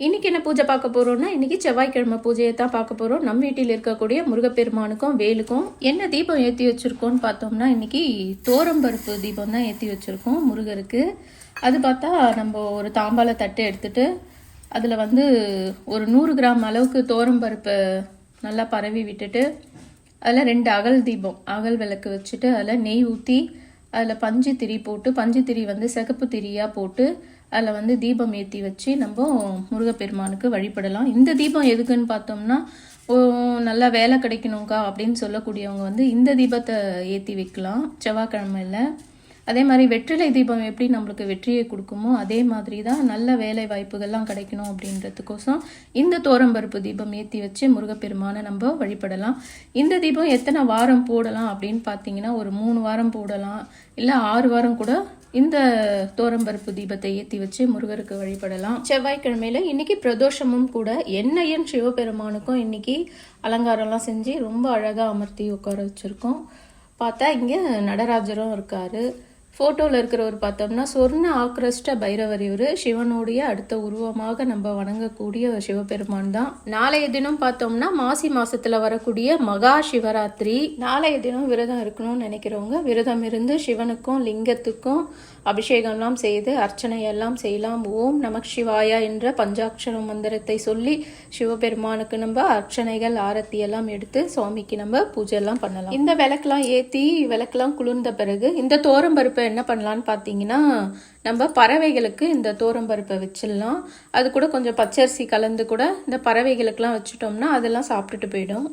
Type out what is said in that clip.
இன்றைக்கி என்ன பூஜை பார்க்க போகிறோம்னா இன்றைக்கி செவ்வாய்க்கிழமை பூஜையை தான் பார்க்க போகிறோம் நம்ம வீட்டில் இருக்கக்கூடிய முருகப்பெருமானுக்கும் வேலுக்கும் என்ன தீபம் ஏற்றி வச்சுருக்கோம்னு பார்த்தோம்னா இன்னைக்கு தோரம்பருப்பு தீபம் தான் ஏற்றி வச்சுருக்கோம் முருகருக்கு. அது பார்த்தா நம்ம ஒரு தாம்பால தட்டு எடுத்துட்டு அதில் வந்து ஒரு நூறு கிராம் அளவுக்கு தோரம்பருப்பை நல்லா பரவி விட்டுட்டு அதில் ரெண்டு அகல் தீபம் அகல் விளக்கு வச்சுட்டு அதில் நெய் ஊற்றி அதில் பஞ்சு திரி போட்டு பஞ்சு திரி வந்து சிகப்பு திரியாக போட்டு அதில் வந்து தீபம் ஏற்றி வச்சு நம்ம முருகப்பெருமானுக்கு வழிபடலாம். இந்த தீபம் எதுக்குன்னு பார்த்தோம்னா ஓ நல்லா வேலை கிடைக்கணுங்க்கா அப்படின்னு சொல்லக்கூடியவங்க வந்து இந்த தீபத்தை ஏற்றி வைக்கலாம் செவ்வாய்க்கிழமையில். அதே மாதிரி வெற்றிலை தீபம் எப்படி நம்மளுக்கு வெற்றியை கொடுக்குமோ அதே மாதிரி தான் நல்ல வேலை வாய்ப்புகள்லாம் கிடைக்கணும் அப்படின்றதுக்கோசம் இந்த தோரம்பருப்பு தீபம் ஏற்றி வச்சு முருகப்பெருமானை நம்ம வழிபடலாம். இந்த தீபம் எத்தனை வாரம் போடலாம் அப்படின்னு பார்த்தீங்கன்னா ஒரு மூணு வாரம் போடலாம். இல்லை ஆறு வாரம் கூட இந்த தோரம்பருப்பு தீபத்தை ஏற்றி வச்சு முருகருக்கு வழிபடலாம். செவ்வாய்க்கிழமையில இன்னைக்கு பிரதோஷமும் கூட என்னையன் சிவபெருமானுக்கும் இன்னைக்கு அலங்காரம்லாம் செஞ்சு ரொம்ப அழகாக அமர்த்தி உட்கார வச்சுருக்கோம். பார்த்தா இங்கே நடராஜரும் இருக்காரு. ஃபோட்டோவில் இருக்கிறவர் பார்த்தோம்னா சொர்ண ஆக்ரஷ்ட பைரவர் இவர். சிவனுடைய அடுத்த உருவமாக நம்ம வணங்கக்கூடிய ஒரு சிவபெருமான் தான். நாளைய தினம் பார்த்தோம்னா மாசி மாசத்துல வரக்கூடிய மகா சிவராத்திரி. நாளைய தினம் விரதம் இருக்கணும்னு நினைக்கிறவங்க விரதம் இருந்து சிவனுக்கும் லிங்கத்துக்கும் அபிஷேகம்லாம் செய்து அர்ச்சனையெல்லாம் செய்யலாம். ஓம் நமக் சிவாயா என்ற பஞ்சாட்சர மந்திரத்தை சொல்லி சிவபெருமானுக்கு நம்ம அர்ச்சனைகள் ஆரத்தி எல்லாம் எடுத்து சுவாமிக்கு நம்ம பூஜை எல்லாம் பண்ணலாம். இந்த விளக்கெல்லாம் ஏற்றி விளக்கெல்லாம் குளிர்ந்த பிறகு இந்த தோரம்பருப்பை என்ன பண்ணலான்னு பார்த்தீங்கன்னா நம்ம பறவைகளுக்கு இந்த தோரம்பருப்பை வச்சிடலாம். அது கூட கொஞ்சம் பச்சரிசி கலந்து கூட இந்த பறவைகளுக்கெல்லாம் வச்சுட்டோம்னா அதெல்லாம் சாப்பிட்டுட்டு போயிடும்.